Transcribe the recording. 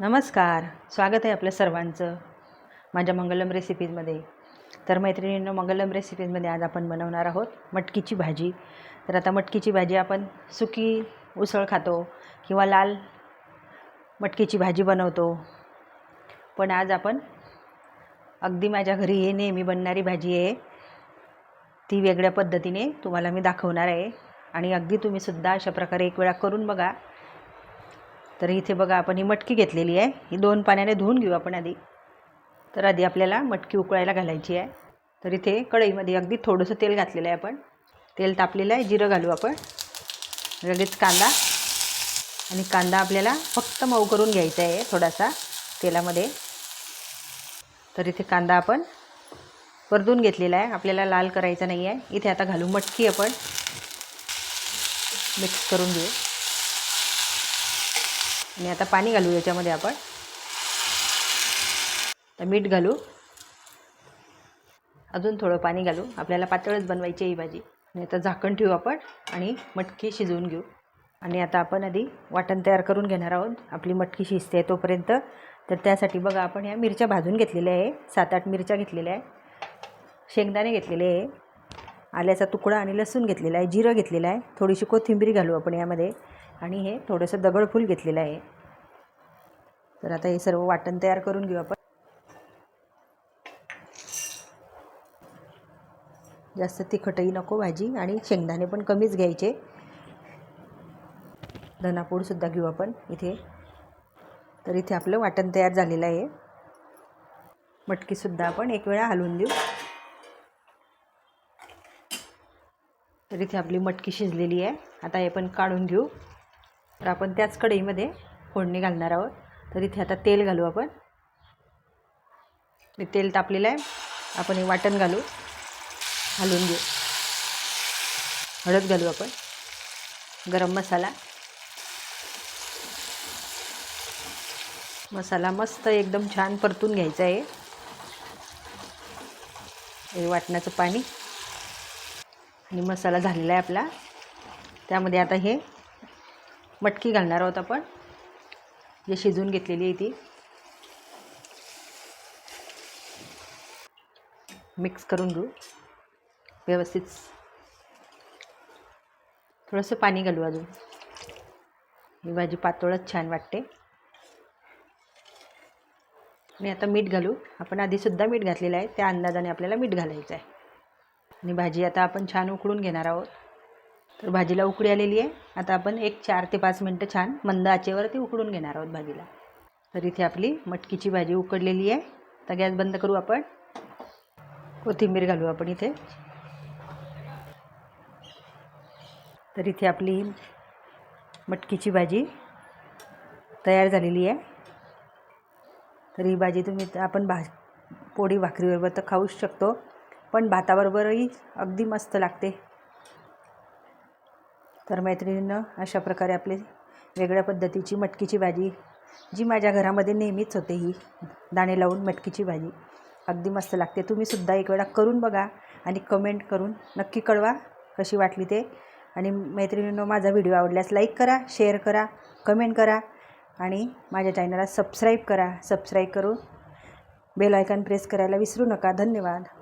नमस्कार. स्वागत आहे आपल्या सर्वांचं माझ्या मंगलम रेसिपीजमध्ये तर मैत्रिणींनो मंगलम रेसिपीजमध्ये आज आपण बनवणार आहोत मटकीची भाजी. तर आता मटकीची भाजी आपण सुकी उसळ खातो किंवा लाल मटकीची भाजी बनवतो. पण आज आपण अगदी माझ्या घरी हे नेहमी बनणारी भाजी आहे. ती वेगळ्या पद्धतीने तुम्हाला मी दाखवणार आहे. आणि अगदी तुम्हीसुद्धा अशा प्रकारे एक वेळा करून बघा. तर इथे बघा आपण ही मटकी घेतलेली आहे. ही दोन पाण्याने धुवून घेऊ आपण आधी. तर आधी आपल्याला मटकी उकळायला घालायची आहे. तर इथे कढईमध्ये अगदी थोडंसं तेल घातलेलं आहे आपण. तेल तापलेलं आहे जिरं घालू आपण. लगेच कांदा आणि कांदा आपल्याला फक्त मऊ करून घ्यायचा आहे थोडासा तेलामध्ये. तर इथे कांदा आपण परतून घेतलेला आहे. आपल्याला लाल करायचा नाही आहे इथे आता घालू मटकी आपण. मिक्स करून घेऊ. आणि आता पाणी घालू याच्यामध्ये आपण. तर मीठ घालू. अजून थोडं पाणी घालू. आपल्याला पातळच बनवायची आहे ही भाजी. आणि आता झाकण ठेवू आपण आणि मटकी शिजवून घेऊ. आणि आता आपण आधी वाटण तयार करून घेणार आहोत. आपली मटकी शिजते तोपर्यंत. तर त्यासाठी बघा आपण ह्या मिरच्या भाजून घेतलेल्या आहे. सात आठ मिरच्या घेतलेल्या आहे. शेंगदाणे घेतलेले आहे. आल्याचा तुकडा आणि लसूण घेतलेला आहे जिरं घेतलेलं आहे. थोडीशी कोथिंबीर घालू आपण यामध्ये. आणि हे थोडंसं दगडफूल घेतलेलं आहे. तर आता हे सर्व वाटण तयार करून घेऊ आपण. जास्त तिखटही नको भाजी आणि शेंगदाणे पण कमीच घ्यायचे. धनापूडसुद्धा घेऊ आपण इथे. तर इथे आपलं वाटण तयार झालेलं आहे. मटकीसुद्धा आपण एक वेळा हलवून देऊ. तर इथे आपली मटकी शिजलेली आहे. आता हे पण काढून घेऊ. तर आपण त्याच कढईमध्ये फोडणी घालणार आहोत. तर इथे आता तेल घालू आपण. तेल तापलेलं आहे. आपण हे वाटण घालू. घालून घेऊ. हळद घालू आपण. गरम मसाला. मसाला मस्त एकदम छान परतून घ्यायचा आहे. हे वाटणाचं पाणी. आणि मसाला झालेला आहे आपला. त्यामध्ये आता हे मटकी घालणार आहोत आपण. जे शिजवून घेतलेली आहे ती. मिक्स करून घेऊ. व्यवस्थित. थोडंसं पाणी घालू अजून. ही भाजी पातळच छान वाटते. आणि आता मीठ घालू. आपण आधीसुद्धा मीठ घातलेलं आहे. त्या अंदाजाने आपल्याला मीठ घालायचं आहे. आणि भाजी आता आपण छान उकळून घेणार आहोत. तर भाजीला उकळी आलेली आहे. आता आपण एक चार ते पाच मिनटं छान मंद आचेवरती उकडून घेणार आहोत भाजीला. तर इथे आपली मटकीची भाजी उकडलेली आहे. तर गॅस बंद करू आपण. कोथिंबीर घालू आपण इथे. तर इथे आपली मटकीची भाजी तयार झालेली आहे. तर ही भाजी तुम्ही आपण भा पोळी भाकरीबरोबर तर खाऊच शकतो. पण भाताबरोबरही अगदी मस्त लागते. तर मैत्रिणीनं अशा प्रकारे आपली वेगळ्या पद्धतीची मटकीची भाजी जी माझ्या घरामध्ये नेहमीच होते ही दाणे लावून मटकीची भाजी अगदी मस्त लागते. तुम्हीसुद्धा एक वेळा करून बघा आणि कमेंट करून नक्की कळवा कशी वाटली ते. आणि मैत्रिणींनो माझा व्हिडिओ आवडल्यास लाईक करा शेअर करा कमेंट करा आणि माझ्या चॅनलला सबस्क्राईब करा. सबस्क्राईब करून बेल आयकॉन प्रेस करायला विसरू नका. धन्यवाद.